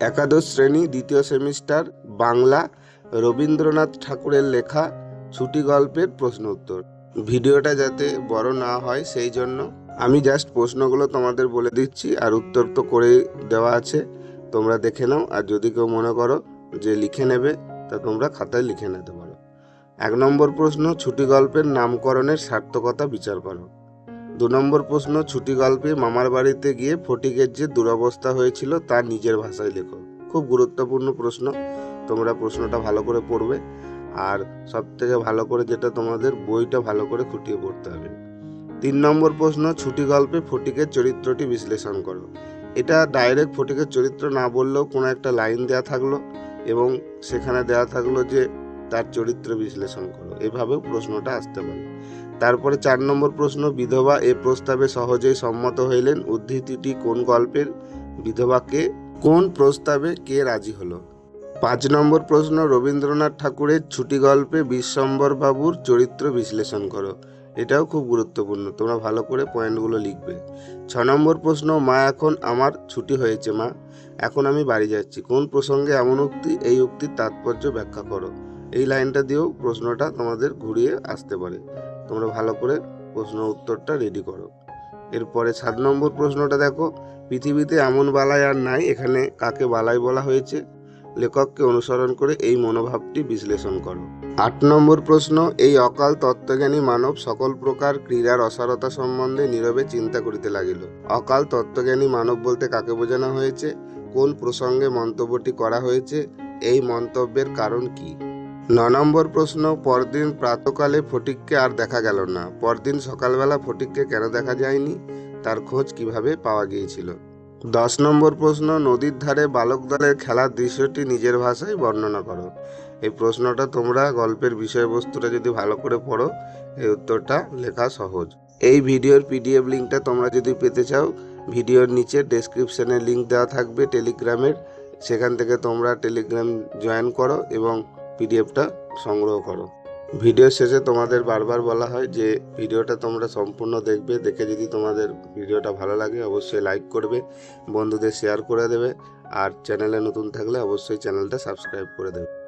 একাদশ শ্রেণি, দ্বিতীয় সেমিস্টার, বাংলা, রবীন্দ্রনাথ ঠাকুরের লেখা ছুটি গল্পের প্রশ্ন উত্তর। ভিডিওটা যাতে বড় না হয়, সেই জন্য আমি জাস্ট প্রশ্নগুলো তোমাদের বলে দিচ্ছি আর উত্তর তো করে দেওয়া আছে। তোমরা দেখে নাও আর যদি কেউ মনে করো যে লিখে নেবে, তা তোমরা খাতায় লিখে নিতে পারো। এক নম্বর প্রশ্ন, ছুটি গল্পের নামকরণের সার্থকতা বিচার করো। দু নম্বর প্রশ্ন, ছুটি গল্পে মামার বাড়িতে গিয়ে ফটিকের যে দুরবস্থা হয়েছিল তা নিজের ভাষায় লেখো। খুব গুরুত্বপূর্ণ প্রশ্ন। তোমরা প্রশ্নটা ভালো করে পড়বে। আর সব থেকে ভালো করে যেটা তোমাদের বইটা ভালো করে খুঁটিয়ে পড়তে হবে। তিন নম্বর প্রশ্ন, ছুটি গল্পে ফটিকের চরিত্রটি বিশ্লেষণ করো। এটা ডাইরেক্ট ফটিকের চরিত্র না বললেও কোনো একটা লাইন দেওয়া থাকল এবং সেখানে দেওয়া থাকল যে তার চরিত্র বিশ্লেষণ করো। এভাবেও প্রশ্নটা আসতে পারে। তারপরে চার নম্বর প্রশ্ন, বিধবা এ প্রস্তাবে সহজেই সম্মত হইলেন। উদ্ধৃতিটি কোন গল্পের? বিধবাকে কোন প্রস্তাবে কে রাজি হলো? পাঁচ নম্বর প্রশ্ন, রবীন্দ্রনাথ ঠাকুরের ছুটি গল্পে বিশ্বম্বর বাবুর চরিত্র বিশ্লেষণ করো। এটাও খুব গুরুত্বপূর্ণ, তোমরা ভালো করে পয়েন্টগুলো লিখবে। ছ নম্বর প্রশ্ন, মা এখন আমার ছুটি হয়েছে মা। এখন আমি বাড়ি যাচ্ছি। কোন প্রসঙ্গে এমন উক্তি, এই উক্তির তাৎপর্য ব্যাখ্যা করো। এই লাইনটা দিয়েও প্রশ্নটা তোমাদের ঘুরিয়ে আসতে পারে। তোমরা ভালো করে প্রশ্ন উত্তরটা রেডি করো। এরপরে সাত নম্বর প্রশ্নটা দেখো, পৃথিবীতে এমন বালাই আর নাই, এখানে কাকে বালাই বলা হয়েছে? লেখককে অনুসরণ করে এই মনোভাবটি বিশ্লেষণ করো। আট নম্বর প্রশ্ন, এই অকাল তত্ত্বজ্ঞানী মানব সকল প্রকার ক্রীড়ার অসারতা সম্বন্ধে নীরবে চিন্তা করিতে লাগিল। অকাল তত্ত্বজ্ঞানী মানব বলতে কাকে বোঝানো হয়েছে? কোন প্রসঙ্গে মন্তব্যটি করা হয়েছে? এই মন্তব্যের কারণ কি? ন নম্বর প্রশ্ন, পরদিন প্রাতকালে ফটিককে আর দেখা গেল না। পরদিন সকালবেলা ফটিককে কেন দেখা যায়নি? তার খোঁজ কীভাবে পাওয়া গিয়েছিল? দশ নম্বর প্রশ্ন, নদীর ধারে বালক দলের খেলার দৃশ্যটি নিজের ভাষায় বর্ণনা করো। এই প্রশ্নটা তোমরা গল্পের বিষয়বস্তুটা যদি ভালো করে পড়ো, এই উত্তরটা লেখা সহজ। এই ভিডিওর পিডিএফ লিঙ্কটা তোমরা যদি পেতে চাও, ভিডিওর নিচে ডেসক্রিপশনে লিঙ্ক দেওয়া থাকবে টেলিগ্রামের। সেখান থেকে তোমরা টেলিগ্রাম জয়েন করো এবং পিডিএফটা সংগ্রহ করো। ভিডিও শেষে তোমাদের বারবার বলা হয় যে, ভিডিওটা তোমরা সম্পূর্ণ দেখবে, দেখে যদি তোমাদের ভিডিওটা ভালো লাগে, অবশ্যই লাইক করবে, বন্ধুদের শেয়ার করে দেবে, আর চ্যানেলে নতুন থাকলে অবশ্যই চ্যানেলটা সাবস্ক্রাইব করে দেবে।